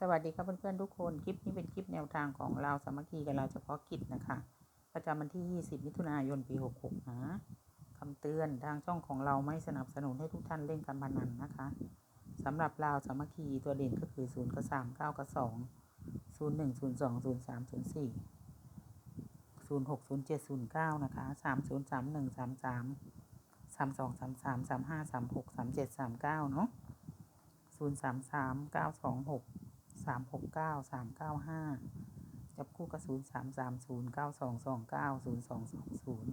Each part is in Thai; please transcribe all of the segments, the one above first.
สวัสดีครับเพื่อนๆทุกคน คลิปนี้เป็นคลิปแนวทางของเราสามัคคีกับเราเฉพาะกิจนะคะ ประจำวันที่ 20 มิถุนายน ปี 66 นะคำเตือนทางช่องของเราไม่สนับสนุนให้ทุกท่านเล่นการพนันนะคะสำหรับเราสามัคคีตัวเด่นก็คือ 0 กับ 3 9 กับ 2 0 1 0 2 0 3 0 4 0 6 0 7 0 9 นะคะ 3 0 3 1 3 3 3 2 3 3 3 5 3 6 3 7 3 9 เนาะศูนย์สาม สามหกสามหกเก้าสามเก้าห้าจับคู่กับศูนย์สามสามศูนย์เก้าสองสองเก้าศูนย์สองสองศูนย์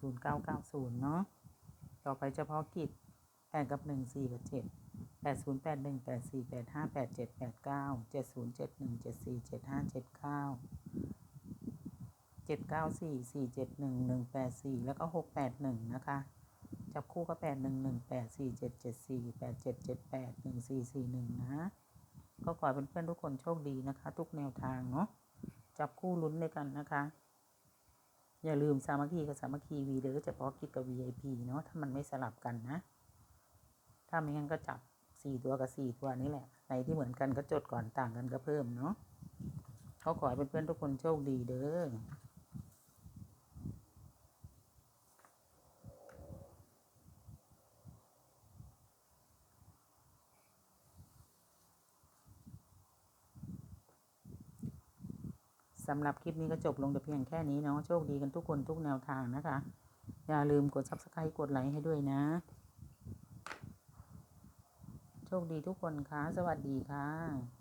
ศูนย์เก้าเก้าศูนย์เนาะต่อไปเฉพาะกิจแปดกับหนึ่งสี่กับเจ็ดแปดศูนย์แปดหนึ่งแปดสี่แปดห้าแปดเจ็ดแปดเก้าเจ็ดศูนย์เจ็ดหนึ่งเจ็ดสี่เจ็ดห้าเจ็ดเก้าเจ็ดเก้าสี่สี่เจ็ดหนึ่งหนึ่งแปดสี่แล้วก็หกแปดหนึ่งนะคะ จับคู่ก็แปดหนึ่งหนึ่งแปดสี่เจ็ดเจ็ดสี่แปดเจ็ดเจ็ดแปดหนึ่งสี่สี่หนึ่งนะ ก็ขอให้เพื่อนๆทุกคนโชคดีนะคะ ทุกแนวทางเนาะจับคู่ลุ้นด้วยกันนะคะ อย่าลืมสามัคคีกับสามัคคีวีหรือเฉพาะกิจกับ VIP เนาะถ้ามันไม่สลับกันนะ ถ้าไม่งั้นก็จับสี่ตัวกับสี่ตัวนี่แหละในที่เหมือนกันก็จดก่อนต่างกันก็เพิ่มเนาะเขาขอให้เพื่อนๆทุกคนโชคดีเด้อ สำหรับคลิปนี้ก็จบลงแต่เพียงแค่นี้เนาะโชคดีกันทุกคนทุกแนวทางนะคะ อย่าลืมกด subscribe กดไลค์ให้ด้วยนะ โชคดีทุกคนค่ะ สวัสดีค่ะ